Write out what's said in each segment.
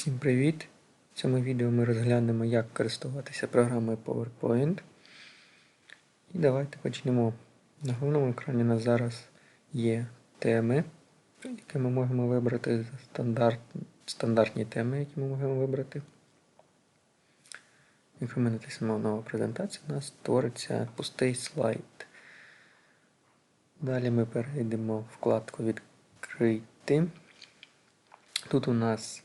Всім привіт! В цьому відео ми розглянемо, як користуватися програмою PowerPoint. І давайте почнемо. На головному екрані у нас зараз є теми, які ми можемо вибрати стандарт, стандартні теми, які ми можемо вибрати. Якщо ми натиснемо нова презентація, у нас створиться пустий слайд. Далі ми перейдемо в вкладку Відкрити. Тут у нас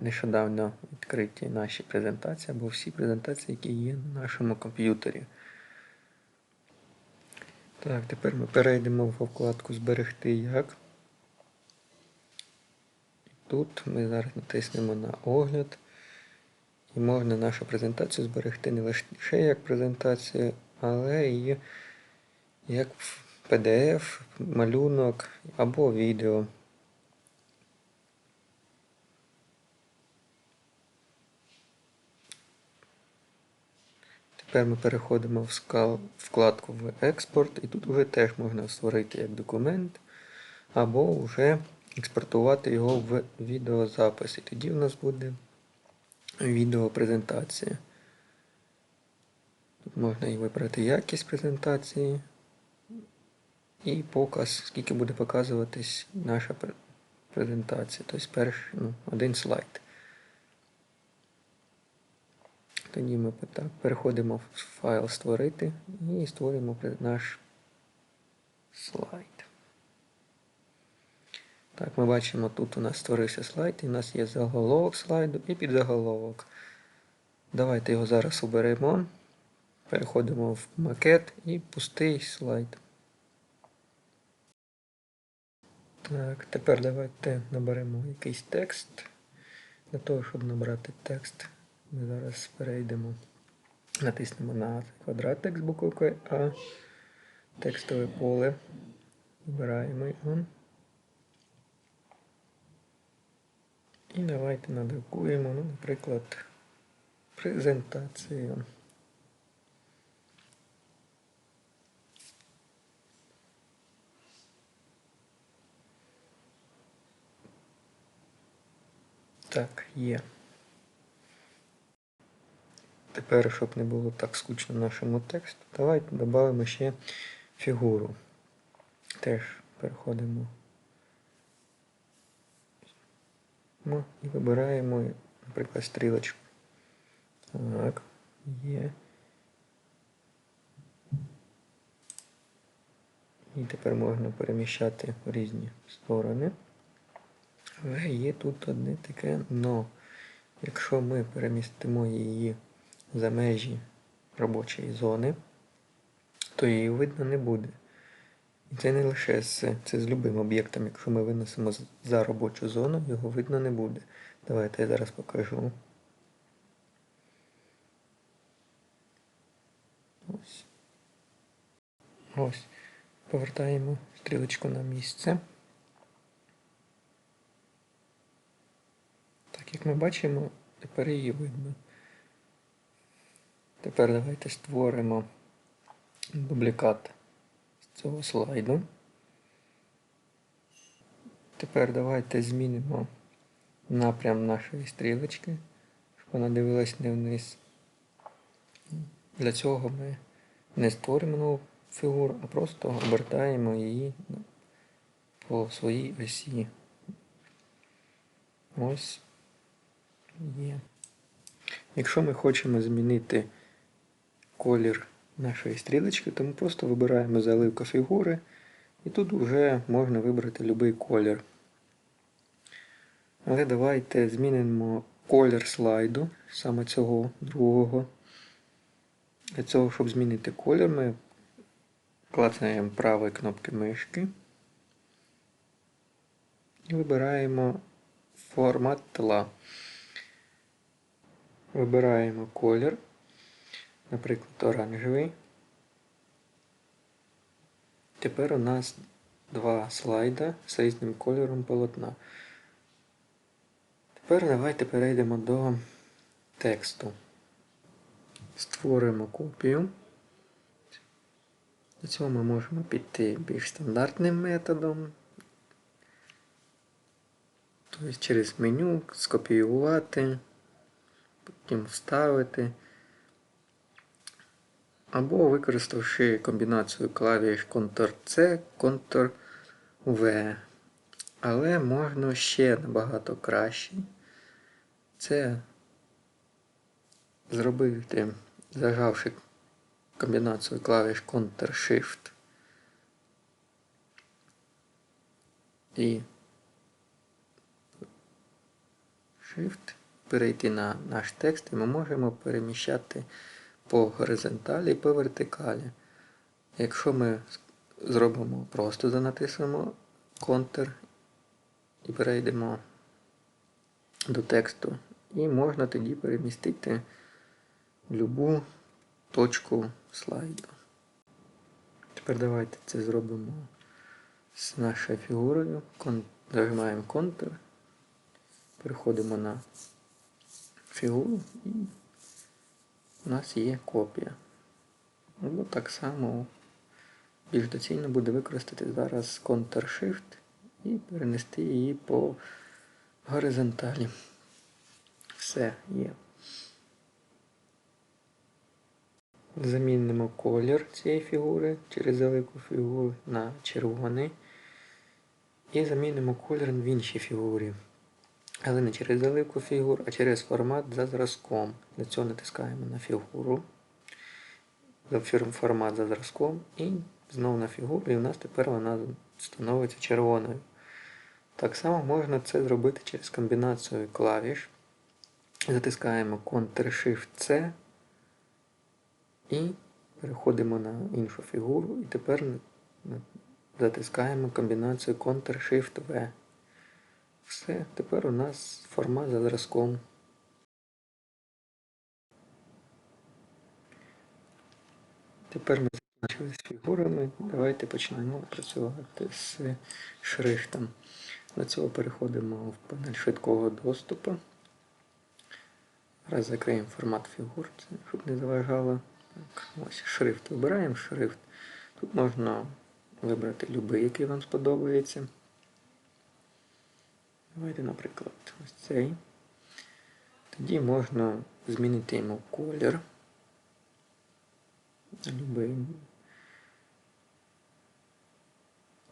нещодавно відкриті наші презентації або всі презентації, які є на нашому комп'ютері. Так, тепер ми перейдемо в вкладку Зберегти як. Тут ми зараз натиснемо на огляд. І можна нашу презентацію зберегти не лише як презентацію, але і як PDF, малюнок або відео. Тепер ми переходимо в вкладку в експорт, і тут вже теж можна створити як документ, або вже експортувати його в відеозапис. І тоді у нас буде відеопрезентація. Тут можна і вибрати якість презентації і показ, скільки буде показуватись наша презентація. Тобто перший, ну, один слайд. Тоді ми так, переходимо в файл створити і створюємо наш слайд. Так, ми бачимо, тут у нас створився слайд, і у нас є заголовок слайду і підзаголовок. Давайте його зараз оберемо. Переходимо в макет і пустий слайд. Так, тепер давайте наберемо якийсь текст. Для того, щоб набрати текст, ми зараз перейдемо, натиснемо на квадратик з буквою А, текстове поле. Вибираємо його. І давайте надрукуємо, ну, наприклад, презентацію. Так, є. Тепер, щоб не було так скучно нашому тексту, давайте додамо ще фігуру. Теж переходимо Ну, і вибираємо, наприклад, стрілочку. Так, є. І тепер можна переміщати в різні сторони. Але є тут одне таке но. Якщо ми перемістимо її за межі робочої зони, то її видно не буде. І це не лише з, це з любим об'єктом. Якщо ми винесемо за робочу зону, його видно не буде. Давайте я зараз покажу. Ось. Ось. Повертаємо стрілочку на місце. Так як ми бачимо, тепер її видно. Тепер давайте створимо дублікат з цього слайду. Тепер давайте змінимо напрям нашої стрілочки, щоб вона дивилась не вниз. Для цього ми не створимо нову фігуру, а просто обертаємо її по своїй осі. Ось є. Якщо ми хочемо змінити колір нашої стрілочки, то ми просто вибираємо заливка фігури, і тут вже можна вибрати будь-який колір. Але давайте змінимо колір слайду, саме цього другого. Для цього, щоб змінити колір, ми клацаємо правою кнопки мишки і вибираємо формат тла. Вибираємо колір, наприклад, оранжевий. Тепер у нас два слайда з різним кольором полотна. Тепер давайте перейдемо до тексту. Створимо копію. Для цього ми можемо піти більш стандартним методом. Тобто через меню скопіювати, потім вставити. Або використавши комбінацію клавіш Ctrl-C, Ctrl-V. Але можна ще набагато краще. Це зробити, зажавши комбінацію клавіш Ctrl-Shift і Shift, перейти на наш текст, і ми можемо переміщати по горизонталі і по вертикалі. Якщо ми зробимо просто занатиснемо Ctrl і перейдемо до тексту, і можна тоді перемістити будь-яку точку слайду. Тепер давайте це зробимо з нашою фігурою. Нажимаємо Ctrl, переходимо на фігуру і у нас є копія. Або так само більш доцільно буде використати зараз Ctrl-Shift і перенести її по горизонталі. Все є. Замінимо колір цієї фігури через велику фігуру на червоний. І замінимо колір в іншій фігурі. Але не через велику фігуру, а через формат за зразком. Для цього натискаємо на фігуру. Формат за зразком і знову на фігуру, і у нас тепер вона становиться червоною. Так само можна це зробити через комбінацію клавіш. Затискаємо Ctrl-Shift-C і переходимо на іншу фігуру. І тепер затискаємо комбінацію Ctrl-Shift-V. Все, тепер у нас формат за зразком. Тепер ми закінчили з фігурами. Давайте почнемо працювати з шрифтом. Для цього переходимо в панель швидкого доступу. Раз закриємо формат фігур, щоб не заважало. Так, Ось шрифт. Вибираємо шрифт. Тут можна вибрати будь-який, який вам сподобається. Давайте, наприклад, ось цей. Тоді можна змінити йому колір. Любий.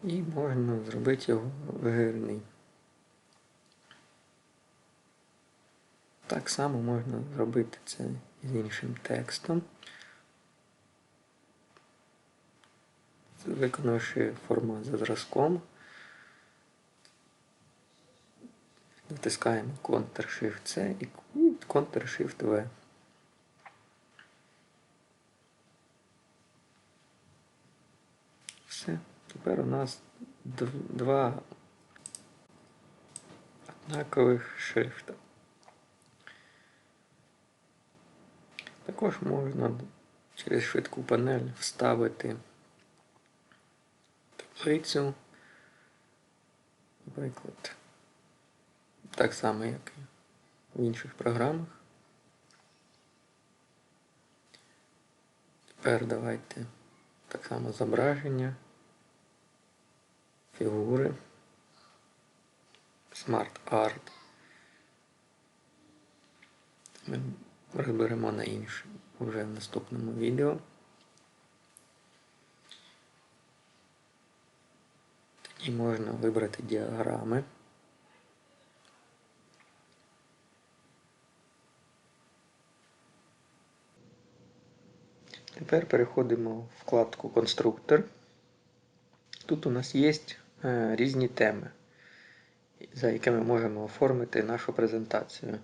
І можна зробити його вигірний. Так само можна зробити це з іншим текстом. Виконавши формат за зразком. Натискаємо Ctrl-Shift-C і Ctrl-Shift-V. Все. Тепер у нас два однакових шрифта. Також можна через швидку панель вставити таблицю, наприклад. Так само, як і в інших програмах. Тепер давайте так само зображення, фігури, Smart Art. Ми розберемо на іншому вже в наступному відео. Тоді можна вибрати діаграми. Тепер переходимо в вкладку Конструктор. Тут у нас є е, різні теми, за якими можемо оформити нашу презентацію.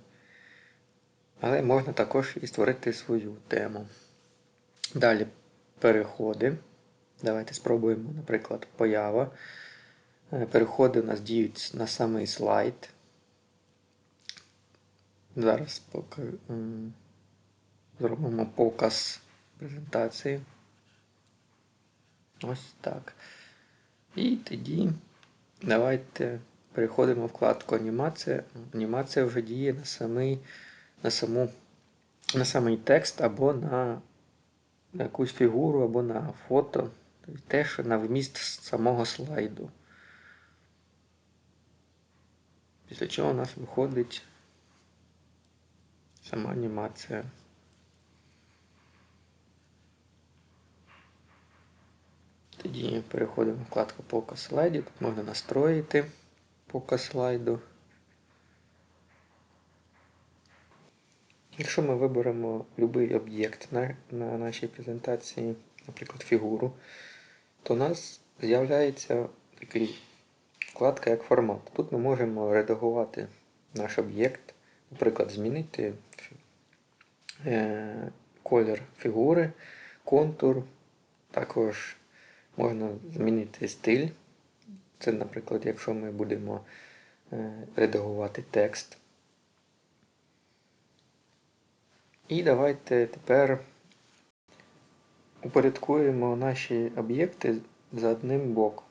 Але можна також і створити свою тему. Далі переходи. Давайте спробуємо, наприклад, поява. Е, переходи у нас діють на самий слайд. Зараз поки зробимо показ презентації. Ось так. І тоді давайте переходимо вкладку анімація. Анімація вже діє на самий, на саму, на самий текст або на, якусь фігуру, або на фото. Теж на вміст самого слайду. Після чого у нас виходить сама анімація. Тоді переходимо в вкладку показ слайдів. Тут можна настроїти показ слайду. Якщо ми виберемо будь-який об'єкт на, на нашій презентації, наприклад, фігуру, то у нас з'являється такий вкладка як формат. Тут ми можемо редагувати наш об'єкт, наприклад, змінити е, колір фігури, контур, також можна змінити стиль. Це, наприклад, якщо ми будемо е, редагувати текст. І давайте тепер упорядкуємо наші об'єкти за одним боком.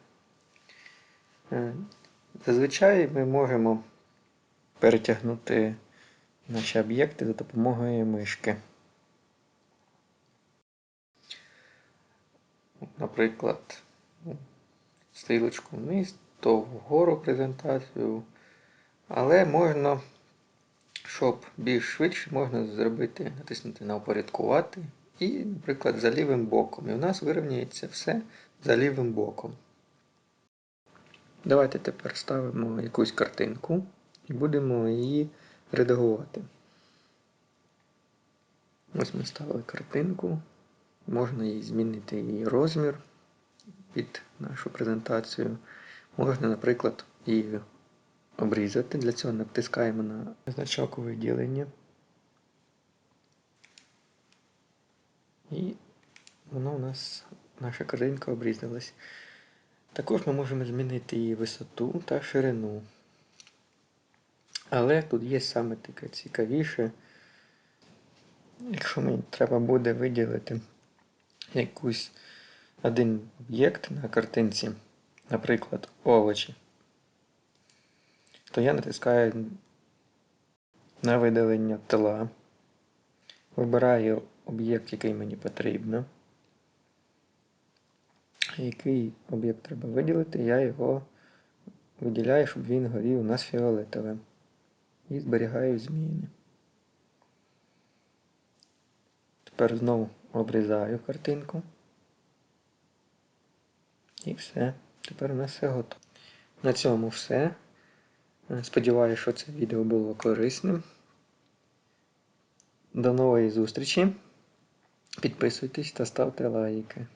Е, Зазвичай ми можемо перетягнути наші об'єкти за допомогою мишки. Наприклад, стрілочку вниз, то вгору презентацію. Але можна, щоб більш швидше, можна зробити, натиснути на упорядкувати і, наприклад, за лівим боком. І у нас вирівняється все за лівим боком. Давайте тепер ставимо якусь картинку і будемо її редагувати. Ось ми ставили картинку. Можна її змінити її розмір під нашу презентацію. Можна, наприклад, її обрізати. Для цього натискаємо на значок виділення. І воно у нас, наша картинка обрізалась. Також ми можемо змінити її висоту та ширину. Але тут є саме таке цікавіше. Якщо мені треба буде виділити якийсь один об'єкт на картинці, наприклад, овочі, то я натискаю на видалення тила, вибираю об'єкт, який мені потрібно. Який об'єкт треба виділити, я його виділяю, щоб він горів у нас фіолетовим. І зберігаю зміни. Тепер знову обрізаю картинку. І все. Тепер у нас все готово. На цьому все. Сподіваюся, що це відео було корисним. До нової зустрічі. Підписуйтесь та ставте лайки.